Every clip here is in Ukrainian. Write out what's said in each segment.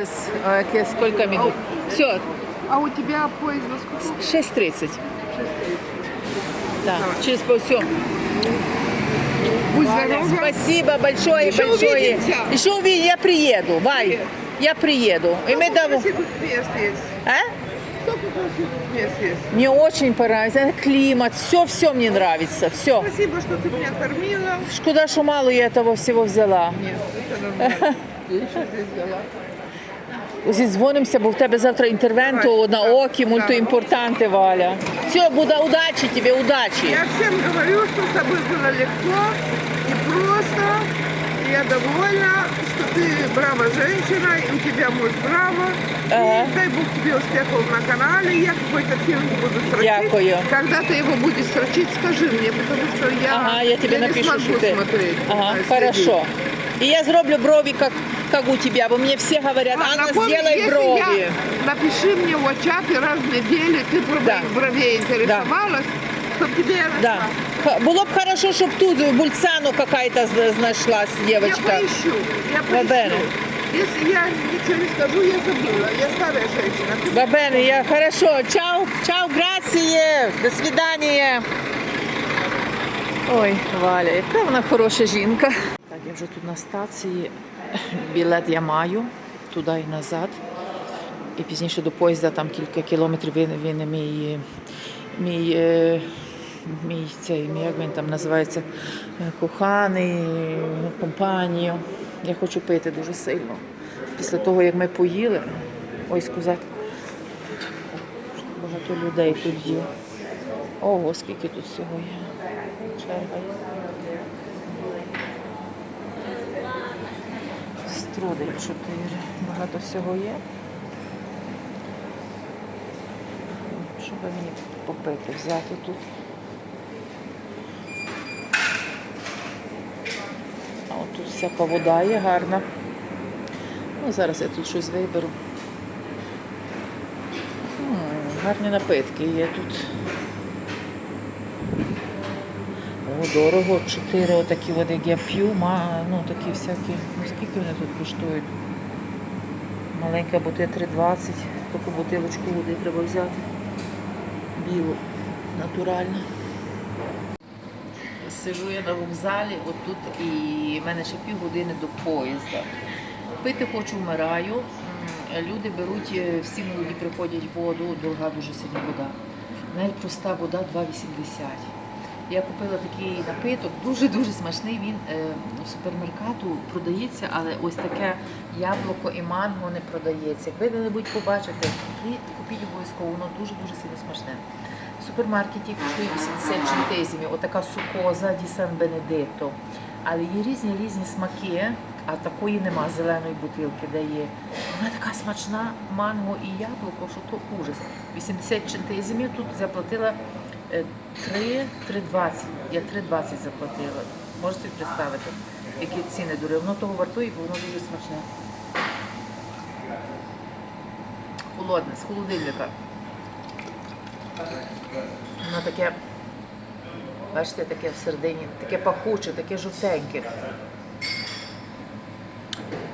Зараз е, яке- скільки минут? Все, А у тебя поезд во сколько? 6.30. Да, через пол все. Будь Валя, здорова. спасибо большое, Еще большое. увидимся. Еще увидим, я приеду, Валь. Привет. Я приеду. И мы Сколько там... красивых мест есть? А? Сколько красивых мест есть? Мне очень понравится. Климат, все-все мне нравится, все. Спасибо, что ты меня кормила. Куда что мало я этого всего взяла. Нет, это нормально. Я еще здесь взяла. Зідзвонимося, бо в тебе завтра інтервенту Давай, на да, окі, да. мультоімпортанти, Валя. Все, буде удачі тобі, удачі. Я всем говорю, что с тобой было легко и просто. И Я довольна, что ты брава женщина, и у тебя муж браво. Ага. И дай Бог тебе успехов на канале. Я какой-то фильм буду строчить. Дякую. Когда ты его будешь строчить, скажи мне, потому что я, Ага, я тебе не напишу, смогу что ты... смотреть. Ага, э, следить. хорошо. И я зроблю брови, как, как у тебя, бо мне все говорят, А, Анна, напомни, сделай если брови. я- напиши мне в WhatsApp раз в неделю, ты про Да. моих бровей интересовалась, чтобы тебе я Да. нашла. Х- Було б хорошо, щоб тут в Бульцану какая-то з- знайшлась Я девочка. поищу, я Бабене. поищу. Если я ничего не скажу, я забыла. Я старая женщина. Ты Бабене, я хорошо. Чао, чао, грації. До свидання. Ой, Валя, яка вона хороша жінка. Так, я вже тут на стації. Білет я маю туди і назад. І пізніше до поїзда там кілька кілометрів він, він мій, мій, е, мій цей, як він там називається, е, коханий, компанію. Я хочу пити дуже сильно. Після того, як ми поїли, ой, сказати, багато людей тут є. Ого, скільки тут всього є. Черга є. Струдель 4. Багато всього є. Щоб мені попити, взяти тут. А от тут всяка вода є гарна. Ну, зараз я тут щось виберу. Гарні напитки є тут. О, дорого. Чотири отакі от, як я п'ю, ну такі всякі. Ну скільки вони тут коштують? Маленька бутиль 3,20. Таку бутилочку води треба взяти. Білу, натуральну. Сижу я на вокзалі, отут і в мене ще півгодини до поїзда. Пити хочу, вмираю. Люди беруть, е, всі молоді приходять воду, дорога дуже сильна вода. Навіть проста вода 2,80. Я купила такий напиток, дуже-дуже смачний. Він е, в супермеркату продається, але ось таке яблуко і манго не продається. Як ви де-небудь побачите, купіть, обов'язково, воно дуже-дуже сильно смачне. В супермаркеті коштує 80 centesimi, отака сукоза ді Сан Бенедетто. Але є різні різні смаки, а такої нема зеленої бутилки, де є. Вона така смачна, манго і яблуко, що то ужас. 80 centesimi, тут заплатила е, 3, 3,20. Я 3,20 заплатила. Можете представити, які ціни дури. Воно того вартує, бо воно дуже смачне. Холодне, з холодильника. Воно таке, бачите, таке всередині, таке пахуче, таке жовтеньке.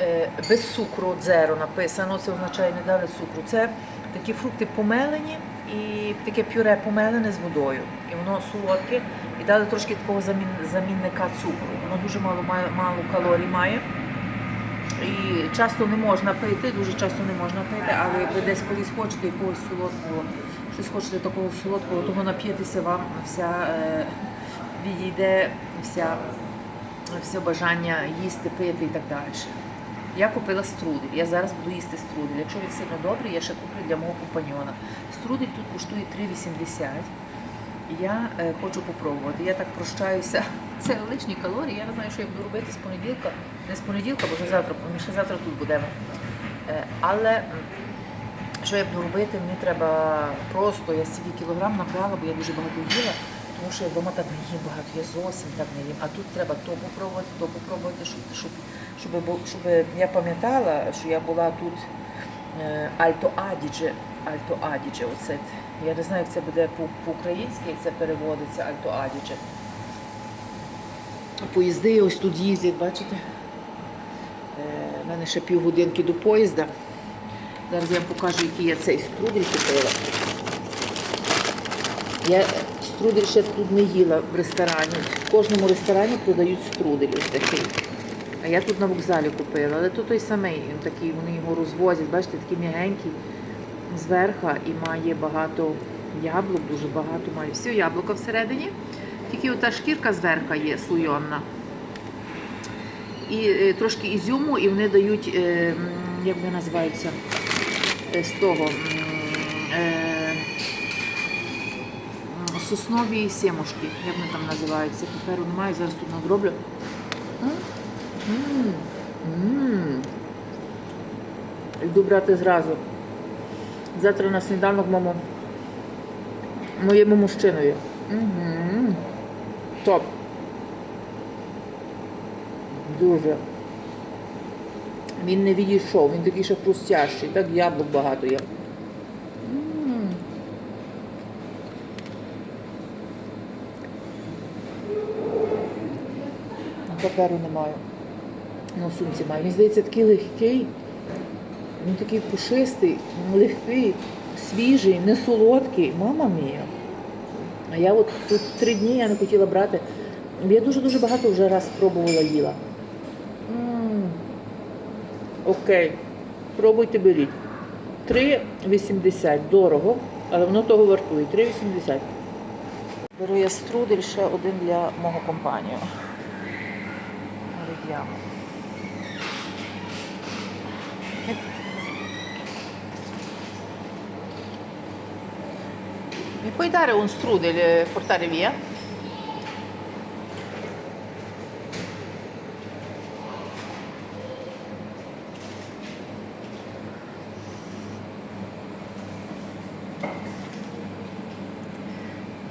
Е, без цукру дзеро написано, це означає не дали цукру. Це такі фрукти помелені і таке пюре помелене з водою. І воно солодке. І дали трошки такого замін, замінника цукру. Воно дуже мало, мало калорій має. І часто не можна пити, дуже часто не можна пити, але ви десь колись хочете якогось солодкого, щось хочете такого солодкого, того нап'єтеся вам вся е, відійде вся, все бажання їсти, пити і так далі. Я купила струдель. Я зараз буду їсти струдель. Якщо він сильно добрий, я ще куплю для мого компаньона. Струдель тут коштує 3,80. Я е, хочу попробувати. Я так прощаюся. Це лишні калорії. Я не знаю, що я буду робити з понеділка. Не з понеділка, бо вже завтра, ми ще завтра тут будемо. Е, але що я буду робити? Мені треба просто, я стільки кілограм набрала, бо я дуже багато їла, тому що вдома так не їм багато, я зовсім так не їм. А тут треба то попробувати, то попробувати, щоб, щоб, щоб, щоб я пам'ятала, що я була тут е, Альто Адідже. Альто Адідже, оце. Я не знаю, як це буде по- по-українськи, як це переводиться Альто Адідже. Поїзди ось тут їздять, бачите? У мене ще півгодинки до поїзда. Зараз я вам покажу, який я цей струдель купила. Я струдель ще тут не їла в ресторані. В кожному ресторані продають струдель ось такий. А я тут на вокзалі купила, але тут той самий, він такий, вони його розвозять, бачите, такий м'ягенький зверху і має багато яблук, дуже багато має. Все яблука всередині. Тільки ота шкірка зверху є слойонна. І е, трошки ізюму, і вони дають, е, як вони називаються, е, з того. м, е, м, Соснові сімушки, як вони там називаються. Паперу немає, зараз тут надроблю. Йду брати зразу. Завтра на сніданок моєму, моєму мужчинові. Угу. Топ. Дуже. Він не відійшов, він такий ще хрустящий, так яблук багато є. Паперу немає. Ну, в сумці маю. Він здається такий легкий. Він такий пушистий, легкий, свіжий, не солодкий. Мама мія. А я от тут три дні я не хотіла брати. Я дуже-дуже багато вже раз спробувала їла. Окей. Пробуйте беріть. 3,80. Дорого, але воно того вартує. 3,80. Беру я струдель ще один для мого компанію. Рідямо. Mi puoi dare un strudel e portare via?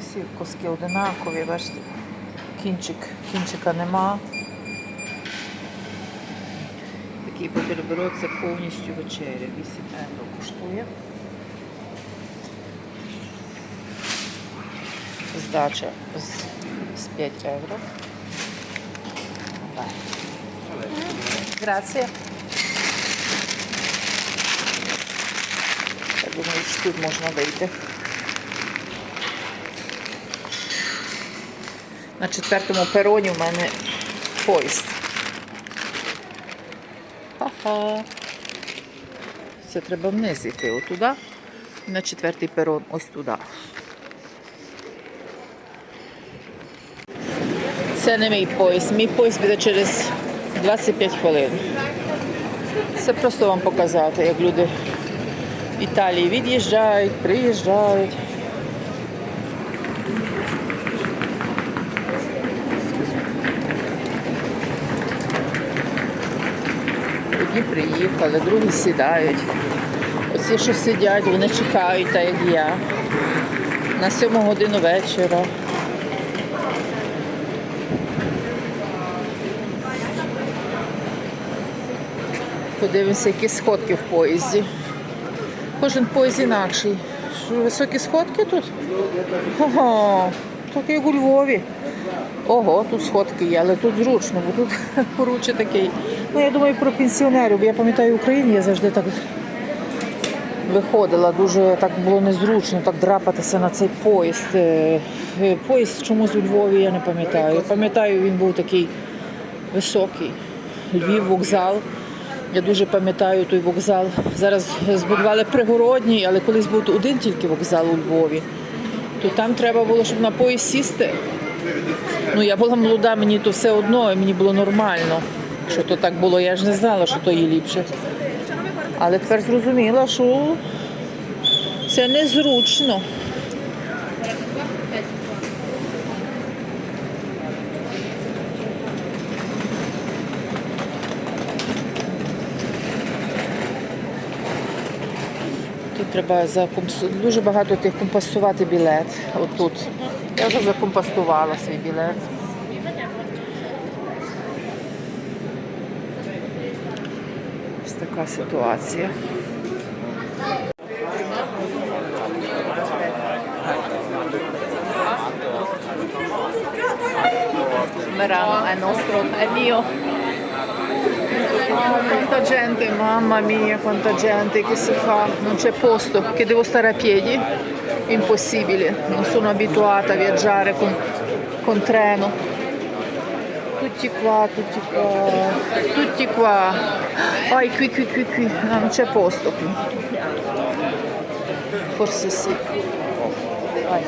Всі коски одинакові, бачите, кінчик, кінчика нема. Такий бутерброд це повністю вечеря. 8 євро коштує. Здача з, з 5 євро. Давай. Grazie. Я думаю, що тут можна вийти. На четвертому пероні в мене поїзд. Ха-ха. Це треба вниз йти отуда. На четвертий перон ось туди. Це не мій поїзд. Мій поїзд буде через 25 хвилин. Це просто вам показати, як люди в Італії від'їжджають, приїжджають. Одні приїхали, другі сідають. Оці, що сидять, вони чекають, так як я. На сьому годину вечора. Подивимося, які сходки в поїзді. Кожен поїзд інакший. Високі сходки тут? Ого, так як у Львові. Ого, тут сходки є, але тут зручно, бо тут поруче такий. Ну, я думаю, про пенсіонерів. бо Я пам'ятаю, Україні я завжди так виходила, дуже так було незручно так драпатися на цей поїзд. Е, е, Поїзд чомусь у Львові я не пам'ятаю. Я пам'ятаю, він був такий високий. Львів, вокзал. Я дуже пам'ятаю той вокзал. Зараз збудували пригородній, але колись був один тільки вокзал у Львові. То там треба було, щоб на поїзд сісти. Ну, я була молода, мені то все одно, мені було нормально, що то так було. Я ж не знала, що то є ліпше. Але тепер зрозуміла, що це незручно. Тут треба закомпсу... дуже багато тих компостувати білет. Отут. Я вже закомпостувала свій білет. така ситуація. Merano è nostro, è mio. Quanta gente, mamma mia, quanta gente che si fa. Non c'è posto, che devo stare a piedi. Impossibile, non sono abituata a viaggiare con, con treno. Tutti qua, tutti qua, tutti qua. Vai qui, qui, qui, qui. No, non c'è posto qui. Forse sì. Vai.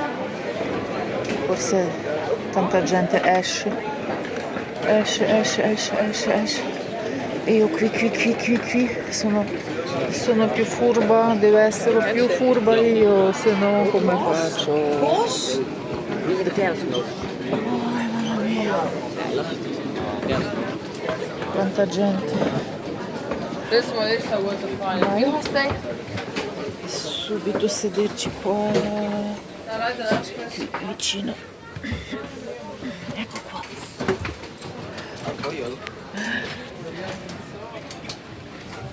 Forse tanta gente esce. Esce, esce, esce, esce, esce. E io qui, qui, qui, qui, qui. Sono, sono più furba, devo essere più furba io, se no come faccio? Mia. Quanta gente. This one is I want to find. Vai. You must stay. Subito sederci qua. Qui, vicino. Ecco qua.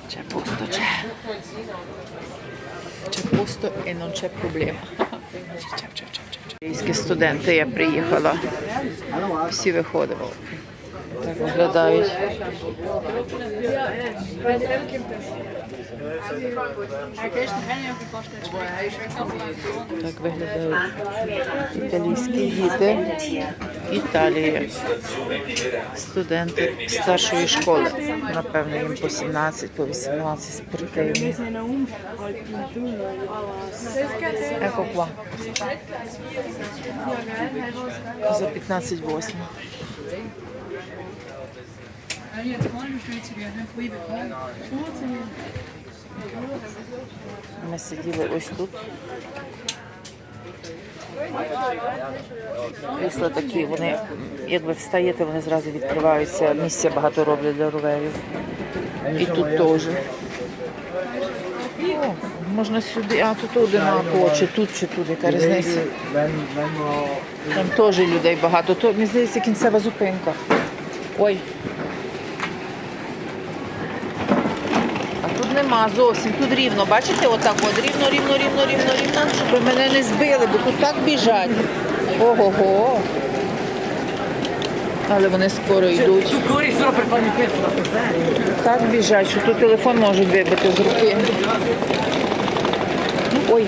C'è posto, c'è. C'è posto і non c'è проблема. Українські студенти, я приїхала. Всі виходили. Так виглядають. Так виглядають італійські діти Італії. Студенти старшої школи. Напевно, їм по 17, по 18 спортивні. Ecco qua. За 15 8. Ми сиділи ось тут. Крісла такі, вони, як ви встаєте, вони зразу відкриваються. Місця багато роблять для роверів. І тут теж. О, можна сюди, а тут одинаково, чи тут, чи тут, яка різниця. Там теж людей багато. То, мені здається, кінцева зупинка. Ой. А тут нема зовсім. Тут рівно. Бачите, отак от рівно, рівно, рівно, рівно, рівно, щоб мене не збили, бо тут так біжать. Ого-го. Але вони скоро йдуть. Так біжать, що тут телефон можуть вибити з руки. Ой.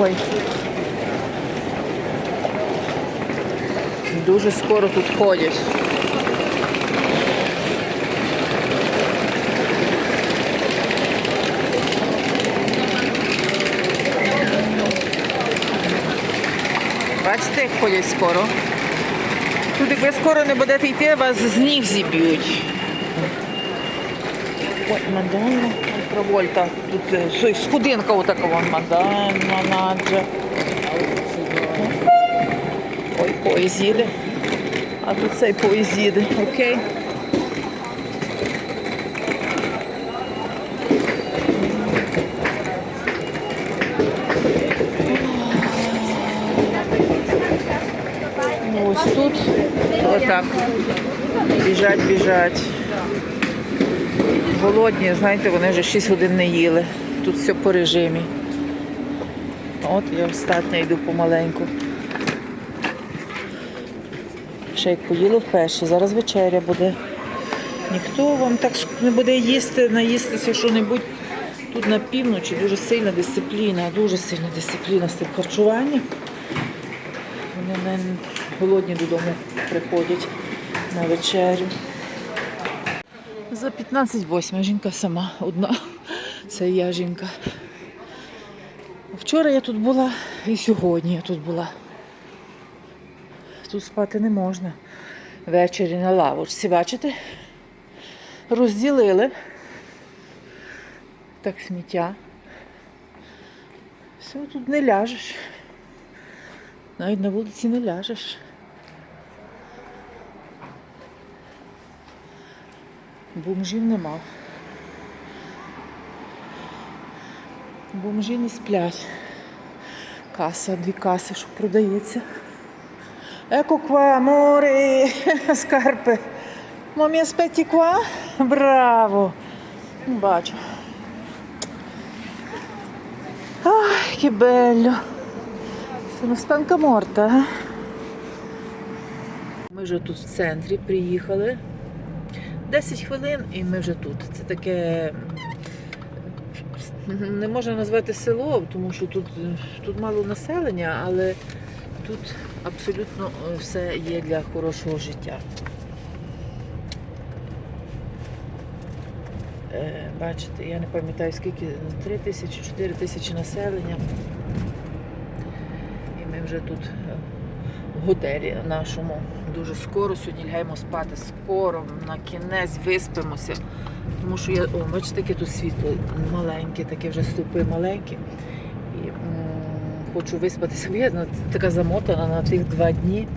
Ой. Дуже скоро тут ходять. Бачите, як ходять скоро? Тут як ви скоро не будете йти, вас з ніг зіб'ють. Ой, Мадонна, провольта. Тут е, сой, сходинка отака вон, Мадонна, Наджа. Ой, поїзд їде. А тут цей поїзд їде, окей. Ну, ось тут отак. Біжать, біжать. Голодні, знаєте, вони вже 6 годин не їли. Тут все по режимі. От я остатня йду помаленьку. Ще як поїли вперше, зараз вечеря буде. Ніхто вам так не буде їсти, наїстися що-небудь. Тут на півночі дуже сильна дисципліна, дуже сильна дисципліна з тим харчуванням. Вони голодні додому приходять на вечерю. За 15-8 жінка сама одна. Це я жінка. Вчора я тут була і сьогодні я тут була. Тут спати не можна. Ввечері на лавочці, бачите? Розділили. Так сміття. Все, тут не ляжеш. Навіть на вулиці не ляжеш. Бомжів нема. Бомжі не сплять. Каса, дві каси, що продається. Еко qua, amore, scarpe. Ma mi aspetti qua? Bravo. Бачу. Ай, che Sono станка морта. Ми вже тут в центрі приїхали. 10 хвилин і ми вже тут. Це таке не можна назвати село, тому що тут, тут мало населення, але тут абсолютно е, все є для хорошого життя. Е, Бачите, я не пам'ятаю скільки, 3 тисячі, 4 тисячі населення. Вже тут е, в готелі нашому дуже скоро. Сьогодні лягаємо спати скоро, на кінець виспимося. Тому що я, о, бачите, таке тут світло маленьке, таке вже ступи маленькі. І м, хочу виспатися. Я на- така замотана на тих два дні.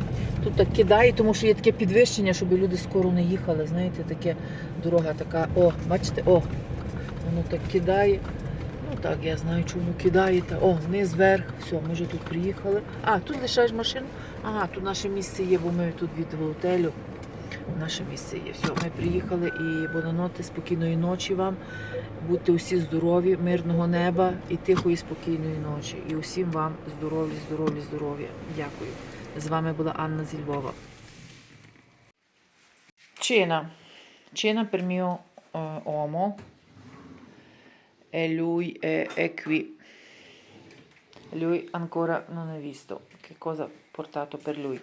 Тут так кидає, тому що є таке підвищення, щоб люди скоро не їхали. Знаєте, таке дорога така. О, бачите, о, воно так кидає. Ну так, я знаю, чому кидає. Та, о, вниз, вверх, все, ми вже тут приїхали. А, тут лишаєш машину. Ага, тут наше місце є, бо ми тут від готелю. Наше місце є. Все, ми приїхали і бононоти, спокійної ночі вам. Будьте усі здорові, мирного неба і тихої, спокійної ночі. І усім вам здоров'я, здоров'я, здоров'я. Дякую. З вами була Анна зі Львова. Cena per mio eh, uomo. E lui è, è qui. Lui ancora non ha visto che cosa ho portato per lui.